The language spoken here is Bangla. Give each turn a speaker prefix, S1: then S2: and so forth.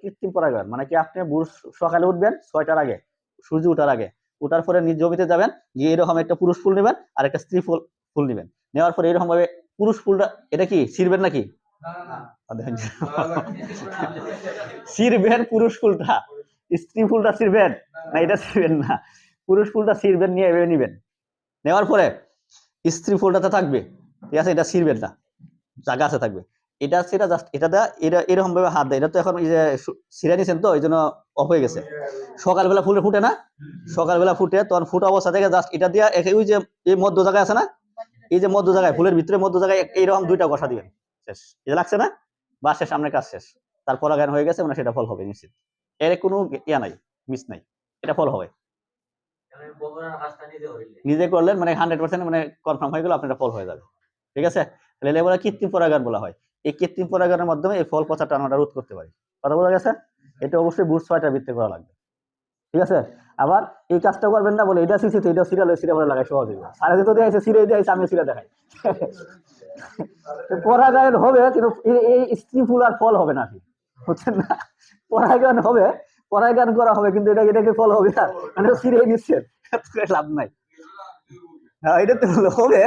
S1: কৃত্রিম পরাগায়ন। মানে কি আপনি সকালে উঠবেন ছয়টার আগে সূর্য ওঠার আগে। ওঠার পরে নিজ জমিতে যাবেন গিয়ে এরকম একটা পুরুষ ফুল নেবেন আর একটা স্ত্রী ফুল ফুল নেবেন। নেওয়ার পরে এরকম ভাবে পুরুষ ফুলটা এটা কি ছিড়বেন নাকি। ছিড়বেন পুরুষ ফুলটা। স্ত্রী ফুলটা ছিড়বেন? না এটা ছিড়বেন না। পুরুষ ফুলটা ছিড়বেন নিয়ে এভাবে নিবেন। নেওয়ার পরে স্ত্রী ফুলটাতে থাকবে। ঠিক আছে এটা ছিড়বেন না। জায়গা আছে থাকবে। এটা সেটা জাস্ট এটা দা এটা এরকম ভাবে হাত দেয়। এটা তো এখন এই যে সু- ছিঁড়ে নিছেন তো এই জন্য অফ হয়ে গেছে। সকালবেলা ফুলে ফুটে না? সকালবেলা ফুটে, তখন ফুটা অবস্থা থেকে জাস্ট এটা দিয়ে ওই যে, এই মধ্য জায়গায় আছে না? এই যে মধ্য জায়গায়, ফুলের ভিতরে মধ্য জায়গায় এইরকম দুইটা কষা দিবেন। শেষ। এটা লাগছে না? বা শেষ সামনে কাজ শেষ। তারপর জ্ঞান হয়ে গেছে মানে সেটা ফল হবে, নিশ্চিত। এর কোনো ইয়া নাই মিস নাই। এটা ফল হবে। নিজে করলেন মানে হান্ড্রেড পার্সেন্ট মানে কনফার্ম হয়ে গেল আপনার ফল হয়ে যাবে। ঠিক আছে? তাহলে এলে বলে কৃত্রিম পরাগায়ন বলা হয়। এই কৃত্রিম পরাগায়নের মাধ্যমে এই ফল পচা টানাটা রোধ করতে পারি। কথা বোঝা গেছে? এটা অবশ্যই বুট ছয়টা ভিত্তি করা লাগবে। ঠিক আছে? আবার এই কাজটা করবেন না বলে এটা শিখছি তো এটা সিরিয়াল সিরিয়াল লাগাই সহজ সারা দিতে দিয়ে আছে সিরিয়াল দিয়ে আমি সিরিয়াল দেখাই। পরাগায়ন হবে, কিন্তু এই- স্ত্রী ফুল আর ফল হবে না। বুঝছেন না? পরাগায়ন হবে, পরাগায়ন করা হবে, কিন্তু এটা, এটাকে ফল হবে না। মানে সিরিয়াল নিচ্ছেন। লাভ নাই। হ্যাঁ এটা তো হবে।